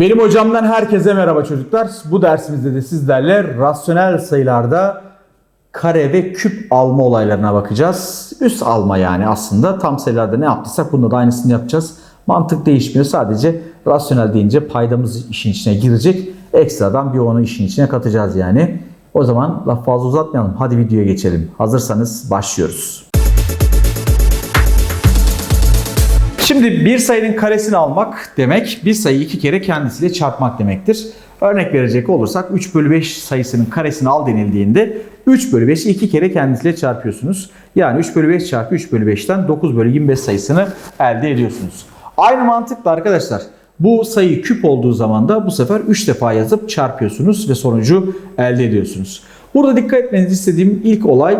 Benim hocamdan herkese merhaba çocuklar. Bu dersimizde de sizlerle rasyonel sayılarda kare ve küp alma olaylarına bakacağız. Üst alma yani aslında tam sayılarda ne yaptıysak bunda da aynısını yapacağız. Mantık değişmiyor. Sadece rasyonel deyince paydamız işin içine girecek. Ekstradan bir onu işin içine katacağız yani. O zaman laf fazla uzatmayalım. Hadi videoya geçelim. Hazırsanız başlıyoruz. Şimdi bir sayının karesini almak demek bir sayıyı iki kere kendisiyle çarpmak demektir. Örnek verecek olursak 3 bölü 5 sayısının karesini al denildiğinde 3 bölü 5'i iki kere kendisiyle çarpıyorsunuz. Yani 3 bölü 5 çarpı 3 bölü 5'ten 9 bölü 25 sayısını elde ediyorsunuz. Aynı mantıkla arkadaşlar bu sayı küp olduğu zaman da bu sefer 3 defa yazıp çarpıyorsunuz ve sonucu elde ediyorsunuz. Burada dikkat etmenizi istediğim ilk olay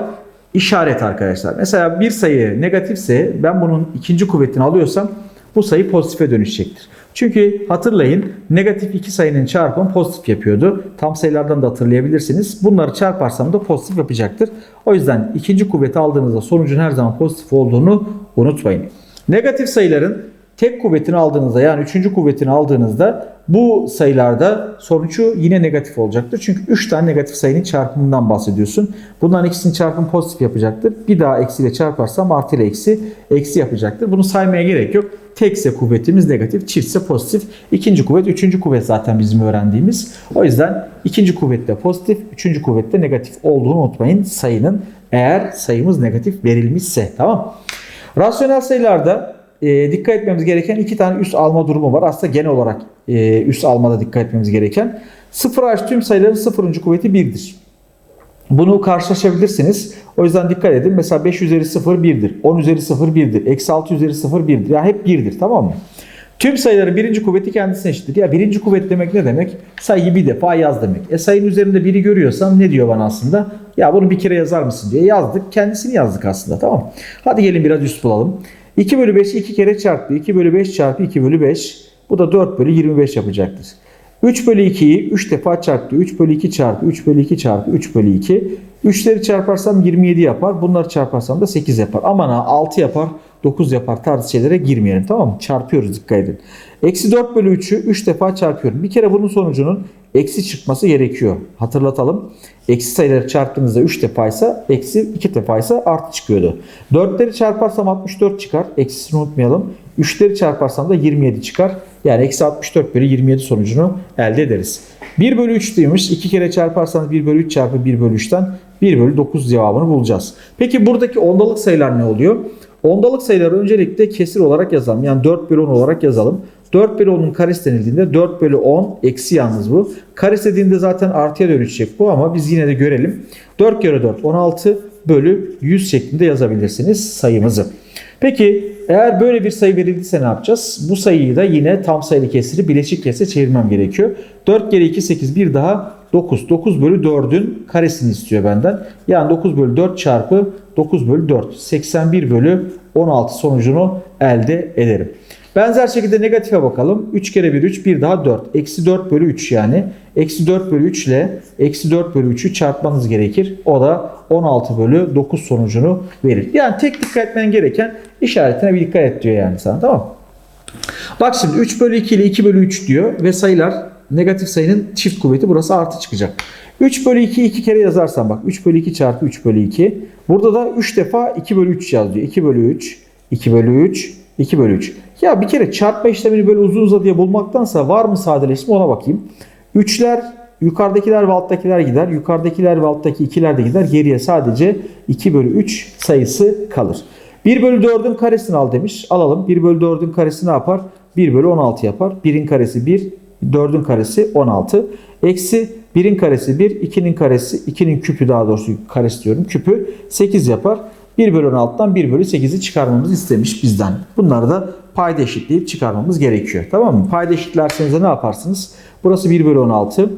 işaret arkadaşlar. Mesela bir sayı negatifse ben bunun ikinci kuvvetini alıyorsam bu sayı pozitife dönüşecektir. Çünkü hatırlayın negatif iki sayının çarpımı pozitif yapıyordu. Tam sayılardan da hatırlayabilirsiniz. Bunları çarparsam da pozitif yapacaktır. O yüzden ikinci kuvveti aldığınızda sonucun her zaman pozitif olduğunu unutmayın. Negatif sayıların tek kuvvetini aldığınızda yani üçüncü kuvvetini aldığınızda bu sayılarda sonucu yine negatif olacaktır. Çünkü 3 tane negatif sayının çarpımından bahsediyorsun. Bunların ikisinin çarpımı pozitif yapacaktır. Bir daha eksiyle çarparsam artı ile eksi eksi yapacaktır. Bunu saymaya gerek yok. Tekse kuvvetimiz negatif, çiftse pozitif. İkinci kuvvet, üçüncü kuvvet zaten bizim öğrendiğimiz. O yüzden ikinci kuvvette pozitif, üçüncü kuvvette negatif olduğunu unutmayın sayının. Eğer sayımız negatif verilmişse tamam Rasyonel sayılarda e, dikkat etmemiz gereken iki tane üst alma durumu var. Aslında genel olarak e, üst almada dikkat etmemiz gereken. Sıfır hariç tüm sayıların sıfırıncı kuvveti birdir. Bunu karşılaşabilirsiniz. O yüzden dikkat edin. Mesela 5 üzeri 0 1'dir. 10 üzeri 0 1'dir. Eksi 6 üzeri 0 1'dir. Yani hep 1'dir tamam mı? Tüm sayıların birinci kuvveti kendisine eşittir. Ya birinci kuvvet demek ne demek? Sayıyı bir defa yaz demek. E sayının üzerinde biri görüyorsam ne diyor bana aslında? Ya bunu bir kere yazar mısın diye yazdık. Kendisini yazdık aslında tamam? Hadi gelin biraz üst bulalım. 2 bölü 5'i 2 kere çarptı. 2 bölü 5 çarpı 2 bölü 5. Bu da 4 bölü 25 yapacaktır. 3 bölü 2'yi 3 defa çarptı. 3 bölü 2 çarpı 3 bölü 2 çarpı 3 bölü 2. 3'leri çarparsam 27 yapar. Bunları çarparsam da 8 yapar. Aman ha 6 yapar. 9 yapar tarzı şeylere girmeyelim tamam mı? Çarpıyoruz dikkat edin. Eksi 4 bölü 3'ü 3 defa çarpıyorum. Bir kere bunun sonucunun eksi çıkması gerekiyor. Hatırlatalım. Eksi sayıları çarptığınızda 3 defaysa eksi 2 defaysa artı çıkıyordu. 4'leri çarparsam 64 çıkar. Eksisini unutmayalım. 3'leri çarparsam da 27 çıkar. Yani eksi 64 bölü 27 sonucunu elde ederiz. 1 bölü 3 demiş. 2 kere çarparsanız 1 bölü 3 çarpı 1 bölü 3'ten 1 bölü 9 cevabını bulacağız. Peki buradaki ondalık sayılar ne oluyor? Ondalık sayıları öncelikle kesir olarak yazalım. Yani 4 bölü 10 olarak yazalım. 4 bölü 10'un karesi denildiğinde 4 bölü 10 eksi yalnız bu. Karesi dediğinde zaten artıya dönüşecek bu ama biz yine de görelim. 4 kere 4 16 bölü 100 şeklinde yazabilirsiniz sayımızı. Peki eğer böyle bir sayı verildiyse ne yapacağız? Bu sayıyı da yine tam sayılı kesiri bileşik kesire çevirmem gerekiyor. 4 kere 2 8 bir daha 9. 9 bölü 4'ün karesini istiyor benden. Yani 9 bölü 4 çarpı 9 bölü 4. 81 bölü 16 sonucunu elde ederim. Benzer şekilde negatife bakalım. 3 kere 1 3 bir daha 4. Eksi 4 bölü 3 yani. Eksi 4 bölü 3 ile eksi 4 bölü 3'ü çarpmanız gerekir. O da 16 bölü 9 sonucunu verir. Yani tek dikkat etmen gereken işaretine bir dikkat et diyor yani sana tamam? Bak şimdi 3 bölü 2 ile 2 bölü 3 diyor ve sayılar negatif sayının çift kuvveti burası artı çıkacak. 3 bölü 2 2 kere yazarsan bak 3 bölü 2 çarpı 3 bölü 2. Burada da 3 defa 2 bölü 3 yaz diyor. 2 bölü 3, 2 bölü 3, 2 bölü 3. Ya bir kere çarpma işlemini böyle uzun uzadıya bulmaktansa var mı sadeleşme ona bakayım. 3'ler yukarıdakiler ve alttakiler gider. Yukarıdakiler ve alttaki ikiler de gider. Geriye sadece 2 bölü 3 sayısı kalır. 1 bölü 4'ün karesini al demiş. Alalım. 1 bölü 4'ün karesi ne yapar? 1 bölü 16 yapar. 1'in karesi 1, 4'ün karesi 16. Eksi 1'in karesi 1, 2'nin karesi, 2'nin küpü daha doğrusu karesi diyorum. Küpü 8 yapar. 1 bölü 16'dan 1 bölü 8'i çıkarmamızı istemiş bizden. Bunları da payda eşitleyip çıkarmamız gerekiyor. Tamam mı? Payda eşitlerseniz de ne yaparsınız? Burası 1 bölü 16.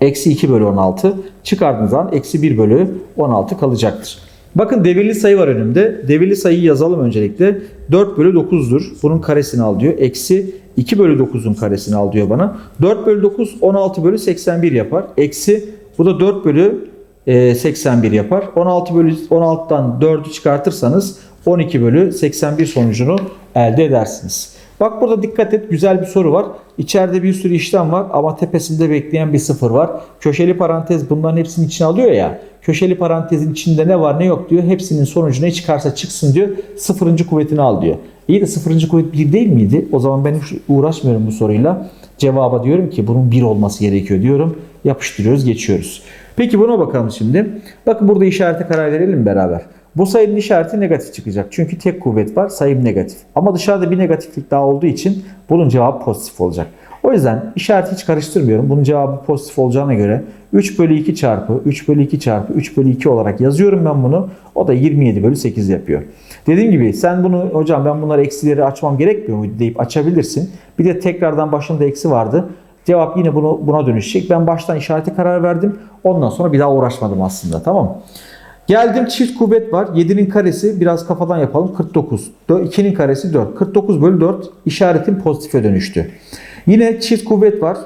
Eksi 2 bölü 16. Çıkardığınız zaman eksi 1 bölü 16 kalacaktır. Bakın devirli sayı var önümde. Devirli sayıyı yazalım öncelikle. 4 bölü 9'dur. Bunun karesini al diyor. Eksi 2 bölü 9'un karesini al diyor bana. 4 bölü 9 16 bölü 81 yapar. Eksi bu da 4 bölü 81 yapar. 16 bölü 16'dan 4'ü çıkartırsanız 12 bölü 81 sonucunu elde edersiniz. Bak burada dikkat et güzel bir soru var. İçeride bir sürü işlem var ama tepesinde bekleyen bir sıfır var. Köşeli parantez bunların hepsinin içine alıyor ya. Köşeli parantezin içinde ne var ne yok diyor. Hepsinin sonucu ne çıkarsa çıksın diyor. Sıfırıncı kuvvetini al diyor. İyi de sıfırıncı kuvvet bir değil miydi? O zaman ben hiç uğraşmıyorum bu soruyla. Cevaba diyorum ki bunun bir olması gerekiyor diyorum. Yapıştırıyoruz geçiyoruz. Peki buna bakalım şimdi. Bakın burada işarete karar verelim beraber. Bu sayının işareti negatif çıkacak. Çünkü tek kuvvet var sayım negatif. Ama dışarıda bir negatiflik daha olduğu için bunun cevabı pozitif olacak. O yüzden işareti hiç karıştırmıyorum. Bunun cevabı pozitif olacağına göre 3 bölü 2 çarpı 3 bölü 2 çarpı 3 bölü 2 olarak yazıyorum ben bunu. O da 27 bölü 8 yapıyor. Dediğim gibi sen bunu hocam ben bunları eksileri açmam gerekmiyor muydu deyip açabilirsin. Bir de tekrardan başında eksi vardı. Cevap yine bunu buna dönüşecek. Ben baştan işarete karar verdim. Ondan sonra bir daha uğraşmadım aslında. Tamam mı? Geldim çift kuvvet var. 7'nin karesi biraz kafadan yapalım. 49. 2'nin karesi 4. 49 bölü 4 işaretin pozitife dönüştü. Yine çift kuvvet var.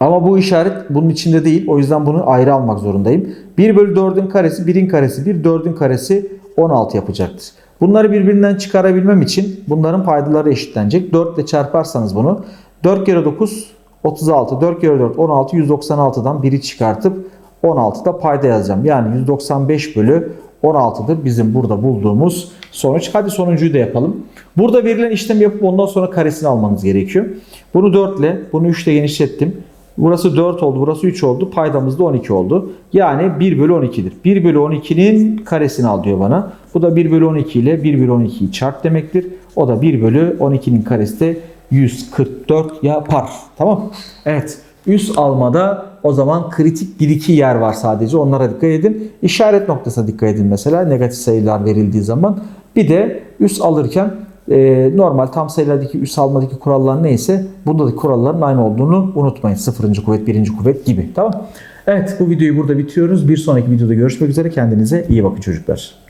Ama bu işaret bunun içinde değil. O yüzden bunu ayrı almak zorundayım. 1 bölü 4'ün karesi 1'in karesi 1. 4'ün karesi 16 yapacaktır. Bunları birbirinden çıkarabilmem için bunların paydaları eşitlenecek. 4 ile çarparsanız bunu 4 kere 9 36. 4 kere 4 16. 196'dan 1'i çıkartıp 16'da payda yazacağım. Yani 195 bölü 16'dır bizim burada bulduğumuz sonuç. Hadi sonuncuyu da yapalım. Burada verilen işlemi yapıp ondan sonra karesini almanız gerekiyor. Bunu 4 ile, bunu 3 ile genişlettim. Burası 4 oldu, burası 3 oldu. Paydamız da 12 oldu. Yani 1 bölü 12'dir. 1 bölü 12'nin karesini al diyor bana. Bu da 1 bölü 12 ile 1 bölü 12'yi çarp demektir. O da 1 bölü 12'nin karesi de 144 yapar. Tamam. Evet. Üst almada o zaman kritik 1-2 yer var sadece. Onlara dikkat edin. İşaret noktasına dikkat edin mesela negatif sayılar verildiği zaman. Bir de üst alırken e, normal tam sayılardaki üst almadaki kurallar neyse bundaki kuralların aynı olduğunu unutmayın. Sıfırıncı kuvvet, birinci kuvvet gibi. Tamam. Evet bu videoyu burada bitiriyoruz. Bir sonraki videoda görüşmek üzere. Kendinize iyi bakın çocuklar.